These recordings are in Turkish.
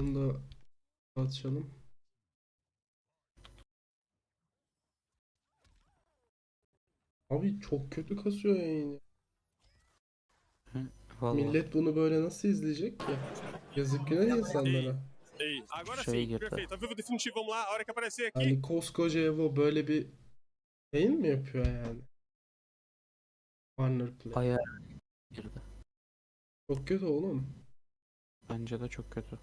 Bunu da açalım. Abi çok kötü kasıyor yayını. Vallahi Millet bunu böyle nasıl izleyecek ki? Yazık günah insanlara. Ei, agora Şey sim, girdi. perfeito. Ao vivo definitivo, vamos lá. A hora que aparecer aqui, Yani koskoca Evo böyle bir yayın mı yapıyor yani? Warner Play. bayağı girdi. Çok kötü oğlum. Bence de çok kötü.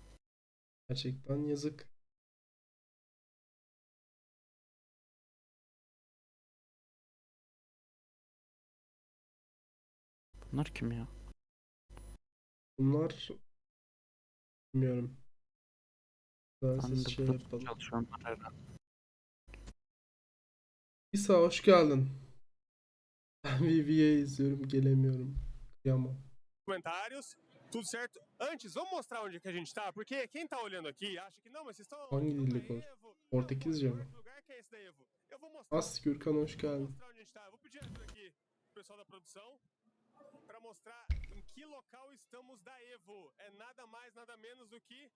Gerçekten yazık. Bunlar kim ya? Bunlar bilmiyorum. Ben Ben siz de şey yapalım. çalışanlar herhalde. İsa hoş geldin. Ben VVA izliyorum gelemiyorum. Kıyamam. comentários. Tudo certo? Antes, vamos mostrar onde que a gente tá, porque quem tá olhando aqui acha que não, mas vocês estão. Hangi estão dilde na konuş- Evo. Portekizce mi? Que lugar que é esse da Evo? Eu vou Gürkan hoş geldin. tá. Pedir ajuda aqui pro pessoal da produção para mostrar em que local estamos da Evo. É nada mais, nada menos do que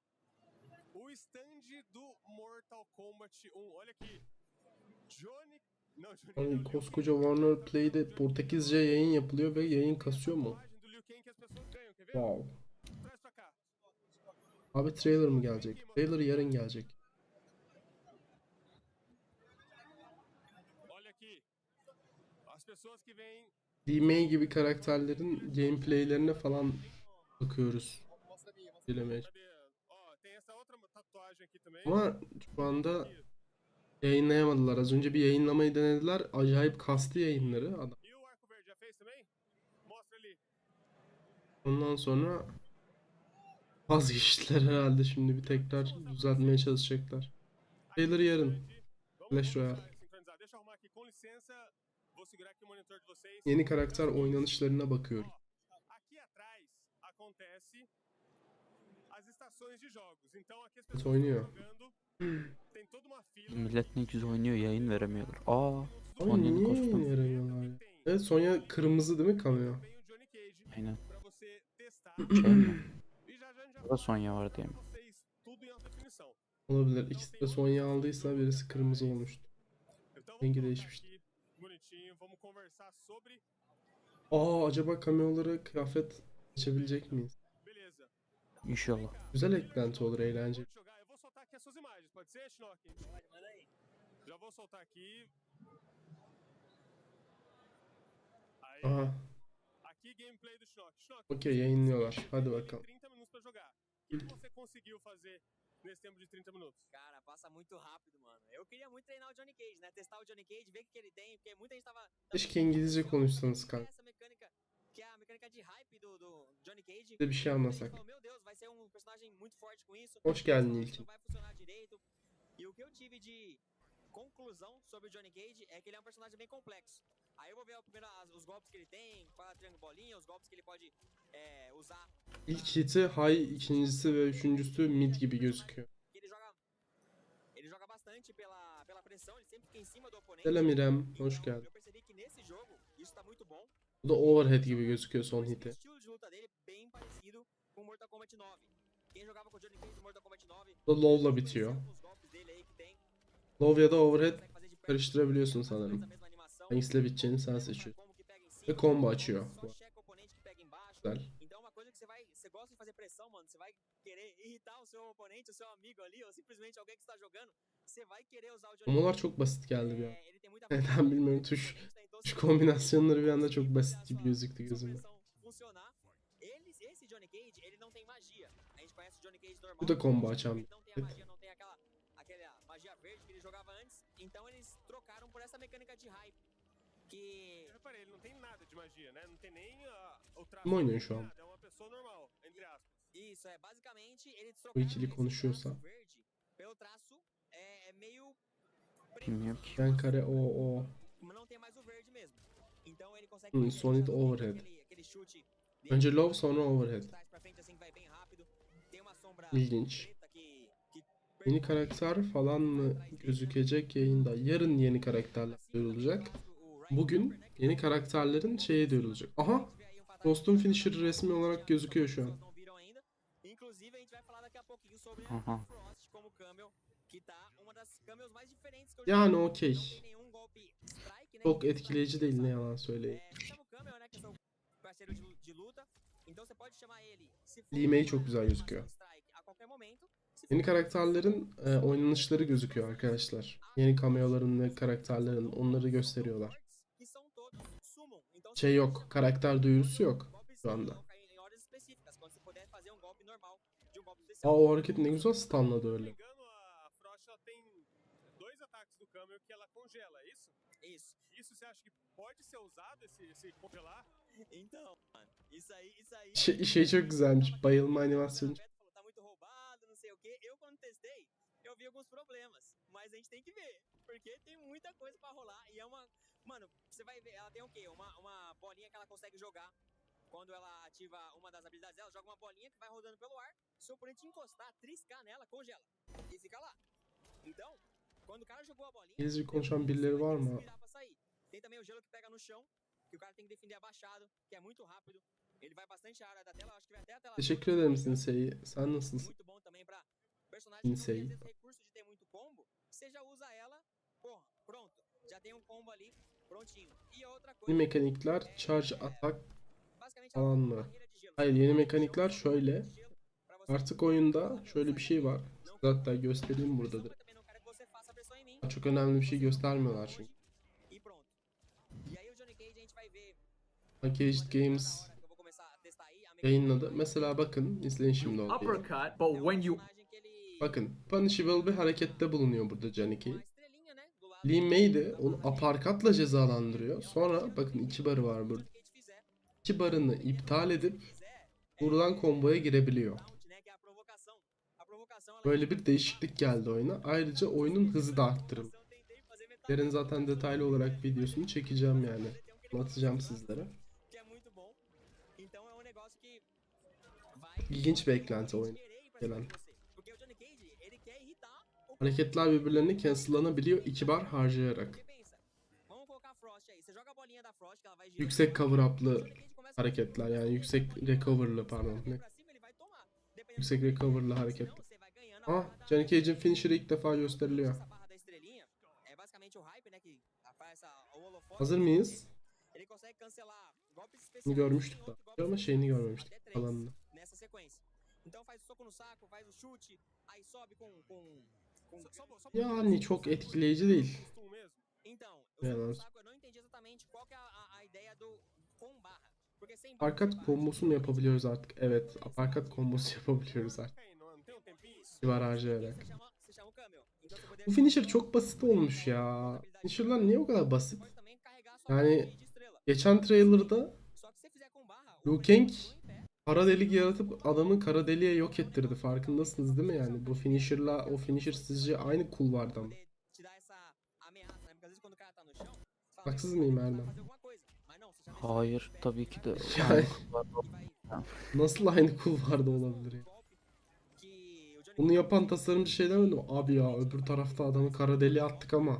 o stand do Mortal Kombat 1. Olha aqui. Johnny. Não, Johnny. Hani koskoca Kang. Warner Play'de Portekizce yayın yapılıyor ve yayın kasıyor mu? Imagem Abi trailer mı gelecek? Trailer yarın gelecek. D-May gibi karakterlerin gameplaylerine falan bakıyoruz. Também. Ama şu anda yayınlayamadılar. Az önce bir yayınlamayı denediler. Acayip kastı yayınları. Adam. E o vazgeçtiler herhalde. Şimdi bir tekrar düzeltmeye çalışacaklar. Trailer yarın. Clash Royale. Yeni karakter oynanışlarına bakıyorum. Ó, aqui atrás acontece as estações de jogos. Então aqui as pessoas oynuyor. estão jogando. Tem toda uma fila. Millet ne güzel oynuyor yayın veremiyorlar. Aa Sonya'nın kostümü. veremiyorlar ya? Evet Sonya kırmızı değil mi Cage aynen. pra você testar. Şey mi? Burada Sonya var diye mi? Olabilir. İkisi de Sonya aldıysa birisi kırmızı olmuştu. Rengi değişmişti. Aa acaba cameolara kıyafet seçebilecek miyiz? İnşallah. Güzel eklenti olur. Aí, Aha okey yayınlıyorlar. Hadi bakalım. 30 minutos pra jogar. O que você conseguiu fazer nesse tempo de 30 minutos? Cara, passa muito rápido, mano. Eu queria muito treinar o Johnny Cage, né? Testar o Johnny Cage, ver o que que ele tem, porque muita gente tava. tava Keşke İngilizce konuşsanız kanka. essa mecânica, que é a mecânica de hype do, do Johnny Cage. Muita gente anlasak. falou, meu Deus, vai ser um personagem muito forte com isso. Hoş geldin mas İlkin. Não vai funcionar direito. E o que eu tive de conclusão sobre o Johnny Cage é que ele é um personagem bem complexo. Aí eu vou ver primeiro os golpes que ele tem, qual triângulo bolinha, os golpes que ele pode é, usar. İlk hiti high, ikincisi ve üçüncüsü mid gibi gözüküyor. Ele joga. Ele joga bastante pela, pela pressão, ele sempre fica em cima do oponente. Selam İrem, Então, hoş geldin. Eu percebi que nesse jogo isso tá muito bom. Bu da overhead gibi gözüküyor son hiti. estilo de luta dele bem parecido com Mortal Kombat 9. Quem jogava com o Johnny Cage no Mortal Kombat 9, Bu da low'la bitiyor. Low ya da overhead karıştırabiliyorsun sanırım. Hangisiyle biteceğini sen seçiyorsun. Ve combo açıyor. Güzel. Kombolar çok basit geldi bir an. Neden bilmiyorum, tuş- você kombinasyonları bir anda çok basit gibi gözüktü gözüme. Bu da combo açan bir magia verde que ele jogava antes. Então eles trocaram por essa mecânica de hype. Que Eu reparei, ele não tem nada de magia, né? Não tem nem ah, o oynuyor não şu an? É uma pessoa normal, entre aspas. Isso, é basicamente Bu trocaram ikili esse konuşuyorsa. verde pelo traço é, é meio. Bilmiyorum ki. Ben kare o o. Mas não tem mais o verde mesmo. Então ele consegue Hum, fazer Solid aquele- overhead. aquele, aquele chute Önce low sonra overhead. İlginç. Yeni karakter falan mı gözükecek yayında? Yarın yeni karakterler duyurulacak. Bugün yeni karakterlerin şeye duyurulacak. Aha! Frost'un finisher resmi olarak gözüküyor şu an. Aha. Yani okey. Çok etkileyici değil ne yalan söyleyeyim. É, você chama o Camel, né? Que é seu parceiro de, de luta. Então você pode chamar ele. Se for Lee Mei uma çok güzel gözüküyor. Yeni karakterlerin e, oynanışları gözüküyor arkadaşlar. Yeni cameoların ve karakterlerin onları gösteriyorlar. que são todos summon. Então, Şey yok, karakter duyurusu yok şu anda. Aa o hareket ne güzel stunladı öyle. isso? Isso. Você acha que pode ser usado, esse, esse congelar? Então, mano, isso aí, isso aí. Şey, şey çok güzelmiş. Bayılma animasyonu. Tá muito roubado, não sei o quê. Eu, quando testei, eu vi alguns problemas. Mas a gente tem que ver. Porque tem muita coisa pra rolar. E é uma. Mano, você vai ver, ela tem o quê? Uma, uma bolinha que ela consegue jogar. Quando ela ativa uma das habilidades dela, joga uma bolinha que vai rodando pelo ar. Se o oponente encostar, triscar nela, congela. E fica lá. Então, quando o cara jogou a bolinha. Demorou konuşan birileri var mı? Tem também o gelo que pega no chão, que o cara tem que defender abaixado, que é muito rápido. Ele vai bastante a área da tela, acho que vai até a tela. Teşekkür ederim Sensei. Sen nasılsın? Muito bom também pra personagem que não tem recurso de ter muito combo. Você já usa ela, porra, pronto. Já tem um combo ali, prontinho. E outra coisa. Yeni mekanikler charge atak. falan mı? Hayır yeni mekanikler şöyle. Artık oyunda şöyle bir şey var. Hatta göstereyim burada Mas direkt. também não quero que você faça a pressão em mim. Çok önemli bir şey göstermiyorlar çünkü. E pronto. E aí o Johnny Cage a gente vai ver. Packaged Games yayınladı. Mesela bakın izleyin şimdi uppercut, but um when you ele- Bakın punishable bir harekette bulunuyor burada Johnny Cage. uma estrelinha, né, do lado Lee May de onu aparkatla cezalandırıyor. Sonra bakın iki barı var burada. İki barını iptal edip buradan komboya girebiliyor. Böyle bir değişiklik geldi oyuna. Ayrıca oyunun hızı da arttırıldı. Yarın zaten detaylı olarak videosunu çekeceğim yani. Atacağım sizlere. que é muito bom. Hareketler birbirlerini cancellanabiliyor iki bar harcayarak. Yüksek cover up'lı hareketler yani yüksek recover'lı pardon. Ne? Yüksek recover'lı hareketler. Ah, Johnny Cage'in finisher'ı ilk defa gösteriliyor. Hazır mıyız? Bunu görmüştük daha ama şeyini görmemiştik sequência. Então faz o soco no saco, faz o chute, aí sobe com com Yani çok etkileyici değil. Aparkat kombosu mu yapabiliyoruz artık? Evet, aparkat kombosu yapabiliyoruz artık. Tem um harcayarak. Bu finisher çok basit olmuş ya. Finisher'lar niye o kadar basit? Yani geçen trailer'da Liu Kang. Kara delik yaratıp adamı kara deliğe yok ettirdi. Farkındasınız değil mi yani? Bu finisher'la o finisher sizce aynı kulvardan mı? Haksız "Meu, mıyım Erdem? Hayır tabii ki de. Yani- Nasıl aynı kulvarda olabilir ya? Bunu yapan tasarımcı şey demedi mi? Abi ya öbür tarafta adamı kara deliğe attık ama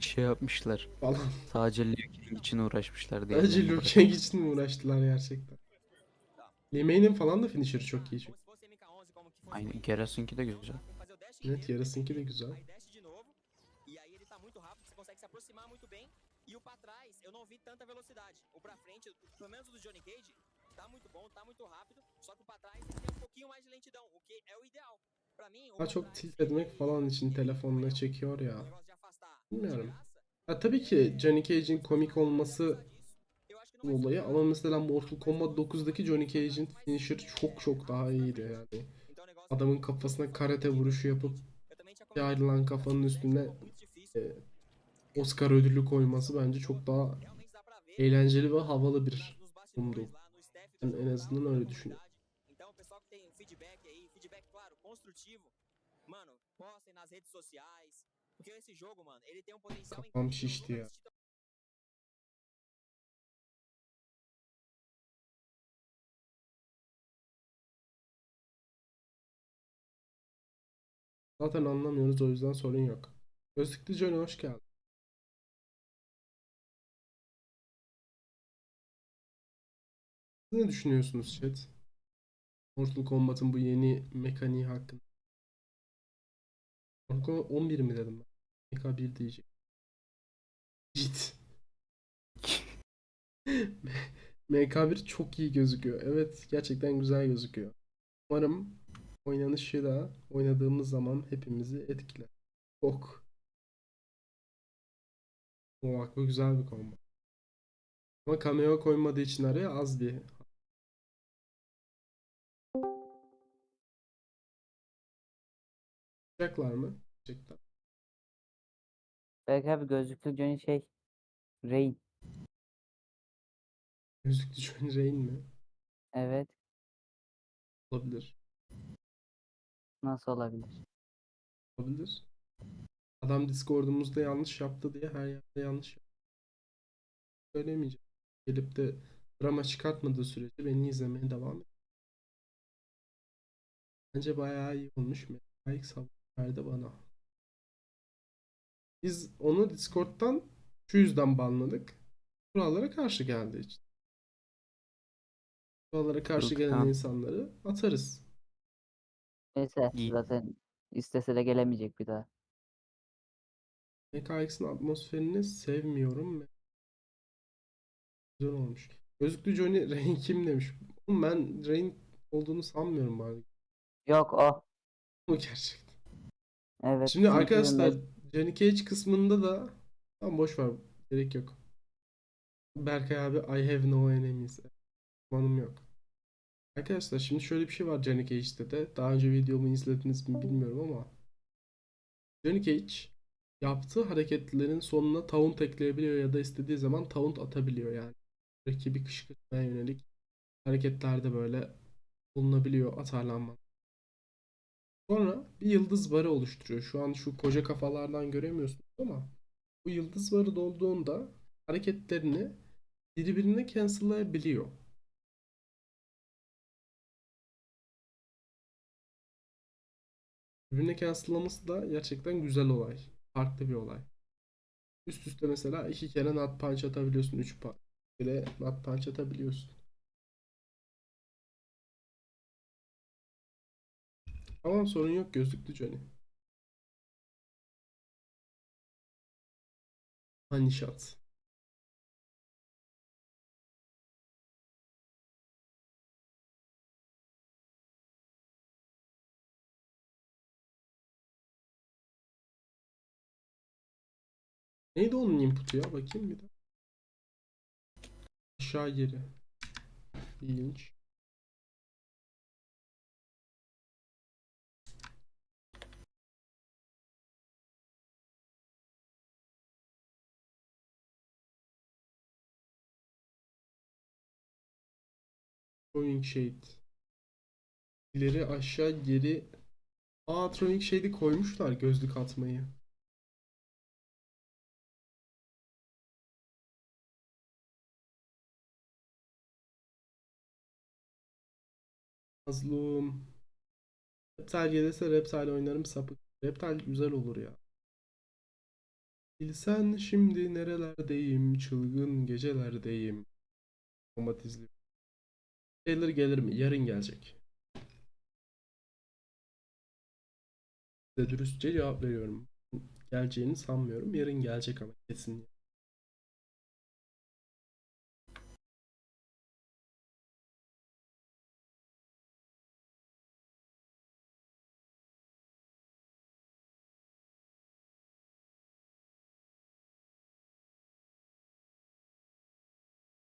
Şey yapmışlar. falan. Sadece Liu Kang için uğraşmışlar diye. Bence Liu Kang için mi uğraştılar gerçekten? Lee May'nin falan da finisher'ı çok iyi çünkü. se fosse MK11, como que fosse Aynı Geras'ınki de güzel. Evet inteiro, yarısınki de güzel. E aí ele tá muito rápido, você consegue se aproximar muito bem. O pra trás, eu não vi tanta velocidade. O pra frente, pelo menos o do Johnny Cage, tá muito bom, tá muito rápido. Só que o pra trás ele tem um pouquinho mais de lentidão, o que é o ideal. Pra mim, o Daha pra çok tilt etmek falan için telefonla çekiyor ya. Bilmiyorum. Ya tabii ki Johnny Cage'in komik olması olayı ama mesela Mortal Kombat 9'daki Johnny Cage'in finisher çok çok daha iyiydi yani. Adamın kafasına karate vuruşu yapıp ayrılan kafanın üstüne e, Oscar ödülü koyması bence çok daha eğlenceli ve havalı bir do Ben en azından da öyle düşünüyorum. comunidade. Então, o Zaten anlamıyoruz o yüzden sorun yok. Gözlüklü Johnny hoş geldin. Ne düşünüyorsunuz chat? Mortal Kombat'ın bu yeni mekaniği hakkında. Mortal Kombat 11 mi dedim ben? MK1 diyecek. Git. MK1 çok iyi gözüküyor. Evet gerçekten güzel gözüküyor. Umarım oynanışı da oynadığımız zaman hepimizi etkiler. Çok. O bak bu güzel bir combo. Ama cameo koymadığı için araya az bir Yapacaklar mı? Yapacaklar. Belki abi gözlüklü Johnny şey Rain. Gözlüklü Johnny Rain mi? Evet. Olabilir. Nasıl olabilir? Olabilir. Adam Discord'umuzda yanlış yaptı diye her yerde yanlış yaptı. Söylemeyeceğim. Gelip de drama çıkartmadığı sürece beni izlemeye devam et. Bence bayağı iyi olmuş. Like sabır verdi bana. Biz onu Discord'dan şu yüzden banladık. Kurallara karşı geldiği için. Kurallara karşı gelen Furkan. insanları atarız. Neyse İyi. zaten istese de gelemeyecek bir daha. MKX'in atmosferini sevmiyorum. Güzel olmuş. Gözlüklü Johnny Rain kim demiş. Oğlum ben Rain olduğunu sanmıyorum bari. Yok o. Bu gerçekten. Evet. Şimdi çünkü arkadaşlar Med- Johnny Cage kısmında da tamam boş ver. Gerek yok. Berkay abi I have no enemies. Manım yok. Arkadaşlar şimdi şöyle bir şey var Johnny Cage'de de. Daha önce videomu izlediniz mi bilmiyorum ama Johnny Cage yaptığı hareketlerin sonuna taunt ekleyebiliyor ya da istediği zaman taunt atabiliyor yani. Rakibi kışkırtmaya yönelik hareketlerde böyle bulunabiliyor atarlanma. Sonra bir yıldız barı oluşturuyor. Şu an şu koca kafalardan göremiyorsunuz ama bu yıldız barı dolduğunda hareketlerini birbirine cancel'layabiliyor. Birbirine cancel'laması da gerçekten güzel olay. Farklı bir olay. Üst üste mesela iki kere nut punch atabiliyorsun. Üç kere nut punch atabiliyorsun. Tamam sorun yok gözlüklü Johnny. Honey shot. Neydi onun input'u ya? Bakayım bir de. Aşağı geri. İlginç. Throwing Shade. İleri aşağı geri. Aa Throwing Shade'i koymuşlar gözlük atmayı. Mazlum. Reptile gelirse Reptile oynarım sapık. Reptile güzel olur ya. Bilsen şimdi nerelerdeyim, çılgın gecelerdeyim. Kombat izliyorum. Gelir gelir mi? Yarın gelecek. Size dürüstçe cevap veriyorum. Geleceğini sanmıyorum. Yarın gelecek ama kesin.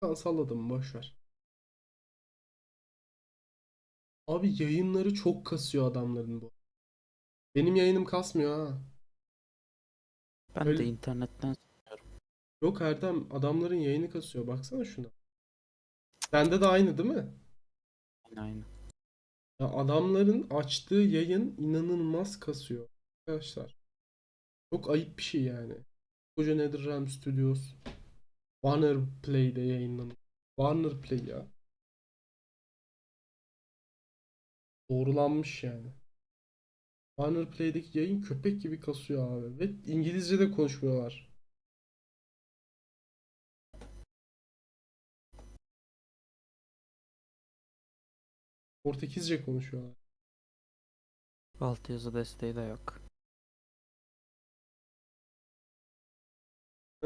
Ben salladım boş ver. Abi yayınları çok kasıyor adamların bu. Benim yayınım kasmıyor ha. Ben Öyle- de internetten Yok Erdem adamların yayını kasıyor. Baksana şuna. Bende de aynı değil mi? aynı. Ya adamların açtığı yayın inanılmaz kasıyor. Arkadaşlar. Çok ayıp bir şey yani. Koca NetherRealm Studios. Warner Play'de yayınlanıyor. Warner Play ya. Doğrulanmış yani. Warner Play'deki yayın köpek gibi kasıyor abi. Ve İngilizce de konuşmuyorlar. Portekizce konuşuyorlar. Altyazı desteği de yok.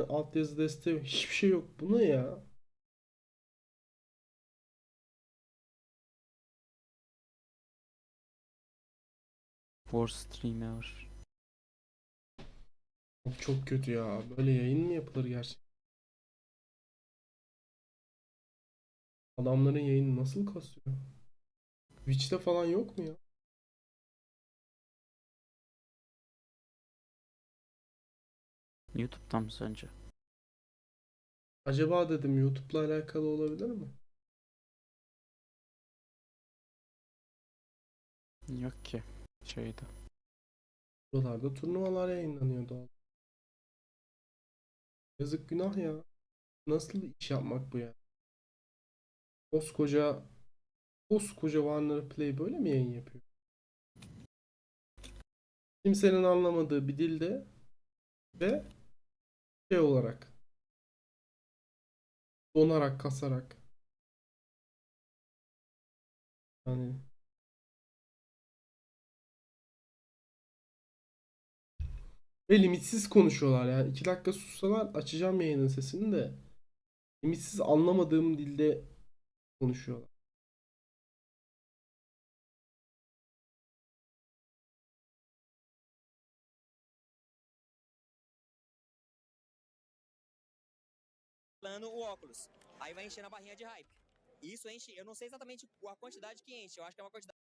Altyazı desteği. Hiçbir şey yok. Bu ne ya? For Streamer. Çok kötü ya. Böyle yayın mı yapılır gerçekten? Adamların yayını nasıl kasıyor? Twitch'te falan yok mu ya? YouTube'dan mı sence? Acaba dedim YouTube'la alakalı olabilir mi? Yok ki. Şeyde. Buralarda turnuvalar yayınlanıyor doğal. Yazık günah ya. Nasıl iş yapmak bu ya? Koskoca koskoca Warner Play böyle mi yayın yapıyor? Kimsenin anlamadığı bir dilde ve şey olarak donarak kasarak yani Ve limitsiz konuşuyorlar yani. 2 dakika sussalar açacağım yayının sesini de. Limitsiz anlamadığım dilde konuşuyorlar. Falando o óculos. Aí vai enchendo a barrinha de hype. Isso enche, eu não sei exatamente a quantidade que enche, eu acho que é uma quantidade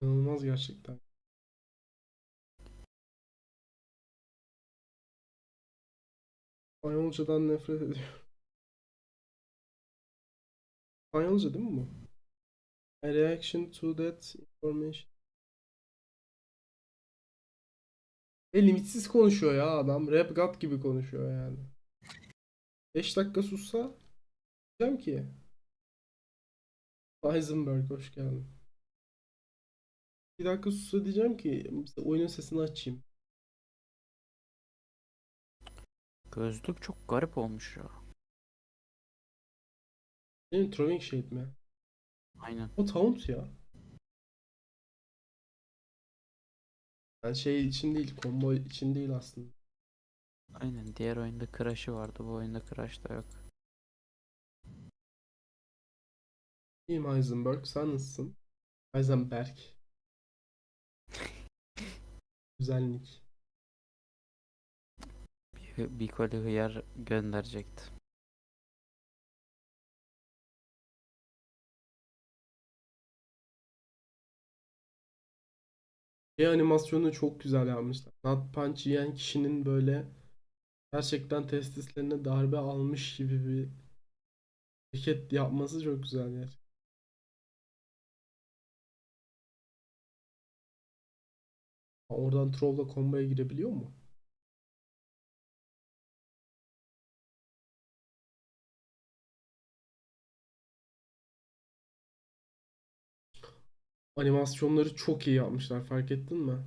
İnanılmaz gerçekten. İspanyolcadan nefret ediyorum. İspanyolca değil mi bu? My reaction to that information. Ve limitsiz konuşuyor ya adam. Rap God gibi konuşuyor yani. 5 dakika sussa diyeceğim ki Heisenberg hoş geldin. Bir dakika sussa diyeceğim ki oyunun sesini açayım. Gözlük çok garip olmuş ya. Benim throwing shade mi? Aynen. O taunt ya. Yani şey için değil, combo için değil aslında. Aynen. Diğer oyunda Crash'ı vardı. Bu oyunda Crash da yok. İyiyim Heisenberg, sen nasılsın? Heisenberg. Güzellik. Bir, bir koli hıyar gönderecekti. Şey animasyonu çok güzel yapmışlar. Nut Punch yiyen kişinin böyle gerçekten testislerine darbe almış gibi bir hareket yapması çok güzel gerçekten. Oradan Troll'la komboya girebiliyor mu? Animasyonları çok iyi yapmışlar fark ettin mi?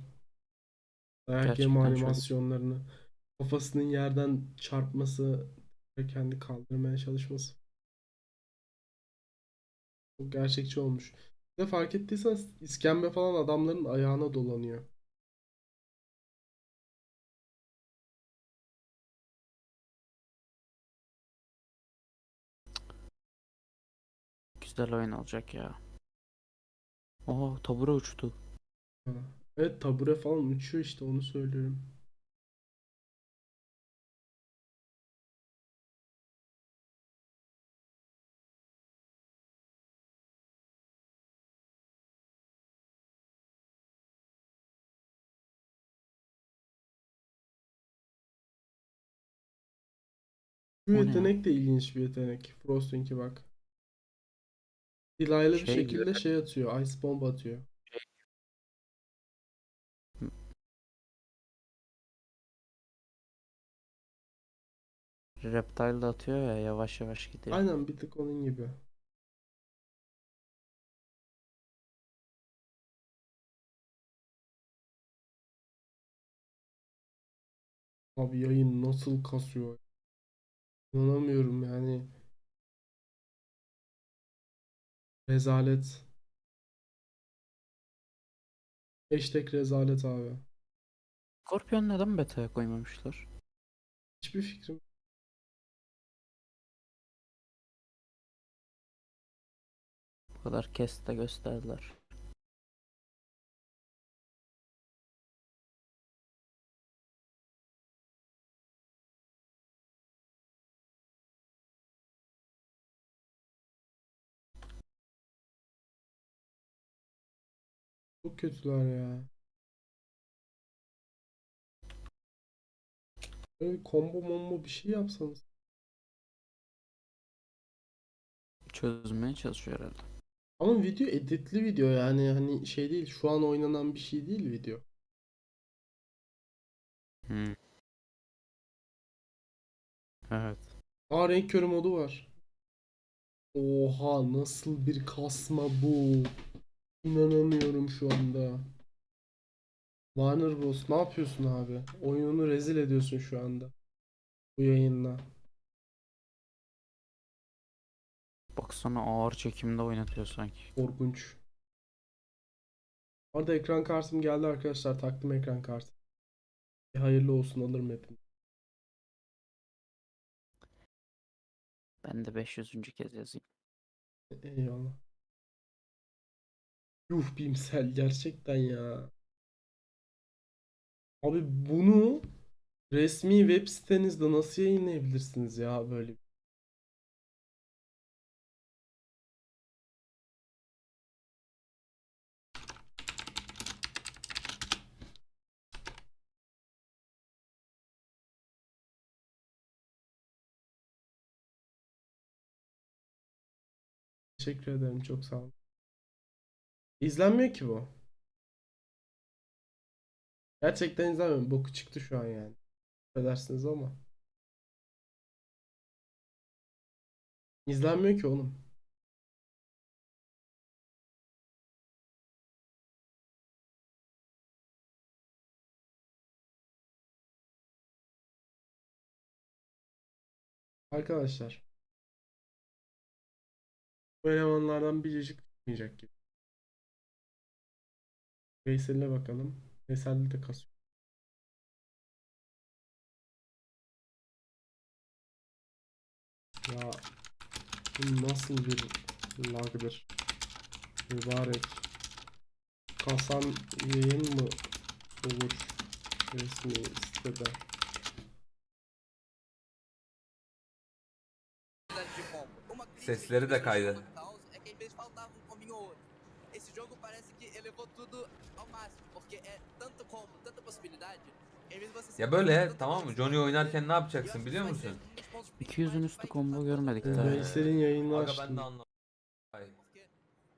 Dayak yeme animasyonlarını. Kafasının yerden çarpması ve kendi kaldırmaya çalışması. Çok gerçekçi olmuş. Bir de fark ettiysen iskembe falan adamların ayağına dolanıyor. Güzel oyun olacak ya. Oo tabure uçtu. Ha. Evet tabure falan uçuyor işte onu söylüyorum. Bu O ne ya? yetenek de ilginç bir yetenek. Frostwink'e bak. Dilaylı bir Şey şekilde gibi. şey atıyor. Ice bomb atıyor. Reptile de atıyor ya yavaş yavaş gidiyor. Aynen bir tık onun gibi. Abi yayın nasıl kasıyor? İnanamıyorum yani. Rezalet. Hashtag rezalet abi. Scorpion neden beta'ya koymamışlar? Hiçbir fikrim. Bu kadar keste gösterdiler. Çok kötüler ya. Böyle bir combo mombo bir şey yapsanız. Çözmeye çalışıyor herhalde. Ama video editli video yani hani şey değil şu an oynanan bir şey değil video. Hmm. Evet. Aa renk körü modu var. Oha nasıl bir kasma bu. İnanamıyorum şu anda. Warner Bros. Ne yapıyorsun abi? Oyununu rezil ediyorsun şu anda. Bu yayınla. Baksana ağır çekimde oynatıyor sanki. Korkunç. Arada ekran kartım geldi arkadaşlar. Taktım ekran kartı. Bir hayırlı olsun alırım hepini. Ben de 500. kez yazayım. Eyvallah. Yuh Bimsel gerçekten ya. Abi bunu resmi web sitenizde nasıl yayınlayabilirsiniz ya böyle? Teşekkür ederim çok sağ olun. İzlenmiyor ki bu. Gerçekten izlenmiyor. Boku çıktı şu an yani. Edersiniz ama. İzlenmiyor ki oğlum. Arkadaşlar. Bu elemanlardan biricik çıkmayacak gibi. Veysel'e bakalım. Veysel'de de kasıyor. Ya bu nasıl bir lagdır? Mübarek. Kasan yayın mı olur resmi sitede? Sesleri de kaydı. Esse jogo parece que elevou tudo Ya böyle tanta tamam mı? Johnny oynarken ne e yapacaksın acho biliyor musun? um dos pontos 200'ün principais üstü combo görmedik daha. ya. Veysel'in yayını Aga ben açtım. de anlamadım. Ay, Porque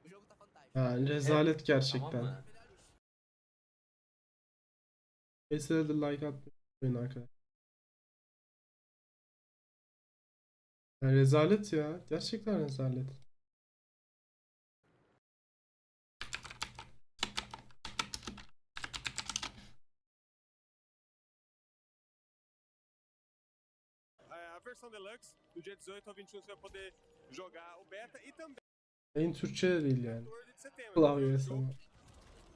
o jogo tá fantástico. Yani rezalet Tamam gerçekten. mı? Veysel'e de like atmayın arkadaşlar. Yani rezalet ya. Gerçekten rezalet. Versão deluxe, do dia 18 ao 21 você vai poder jogar o beta e também Yayın Türkçe de değil yani. no 8 de setembro. Klavye O versão. jogo-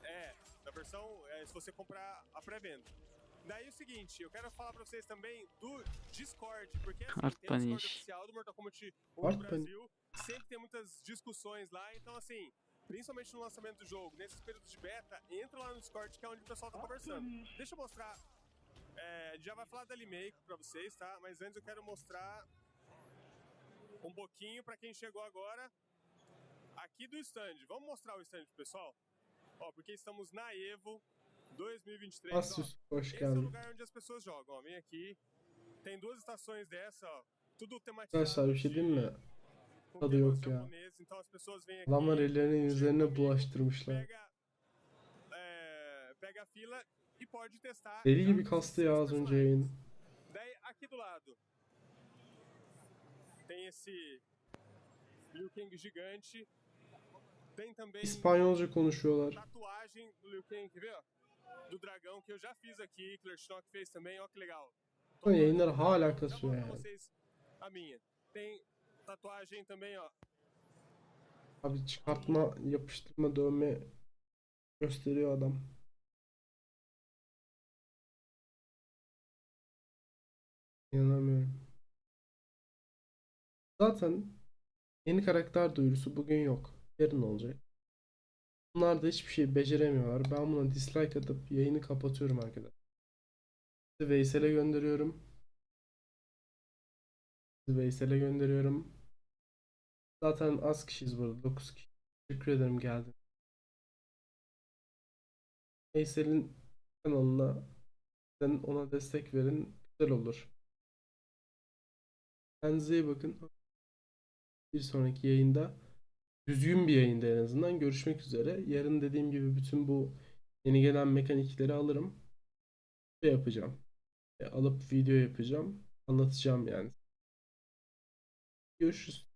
É, na versão, é, se você comprar a pré-venda. Daí o seguinte, eu quero falar pra vocês também do Discord, porque assim, Art tem o Discord oficial do Mortal Kombat 1 Art no Brasil, sempre tem muitas discussões lá, então assim, principalmente no lançamento do jogo, nesses períodos de beta, entra lá no Discord que é onde o pessoal tá conversando. Deixa eu mostrar, é, já vai falar da Limake pra vocês, tá? Mas antes eu quero mostrar um pouquinho pra quem chegou agora aqui do stand. Vamos mostrar o stand pro pessoal? Ó, porque estamos na Evo 2023. ó. Asus hoş Esse é o lugar onde as pessoas jogam, ó. Vem aqui. Tem duas estações dessa, ó. Tudo tematizado. Arkadaşlar bir şey diyeyim mi? tadı yok ya. Então as pessoas vêm aqui. Adamlar ellerini chega yüzlerine comigo, bulaştırmışlar. Pega, é, pega a fila e pode testar. Ya seis az önce personagens. yayın. Daí, aqui do lado, tem esse Liu Kang gigante. Tem também İspanyolca konuşuyorlar. tatuagem do Liu Kang, quer ver? ó? Do dragão que eu já fiz aqui, que o Schnock fez também, ó que legal. Ama yayınlar hala kasıyor yani. vocês a minha. Tem tatuagem também, ó. Abi çıkartma, yapıştırma, dövme gösteriyor adam. İnanamıyorum. Zaten yeni karakter duyurusu bugün yok. Yarın olacak. Bunlar da hiçbir şey beceremiyorlar. Ben buna dislike atıp yayını kapatıyorum arkadaşlar. Veysel'e gönderiyorum. Veysel'e gönderiyorum. Zaten az kişiyiz burada. 9 kişi. Teşekkür ederim geldin. Veysel'in kanalına ona destek verin. Güzel olur. Kendinize iyi bakın. Bir sonraki yayında düzgün bir yayında en azından görüşmek üzere. Yarın dediğim gibi bütün bu yeni gelen mekanikleri alırım. Şey yapacağım. E, alıp video yapacağım. Anlatacağım yani. Görüşürüz.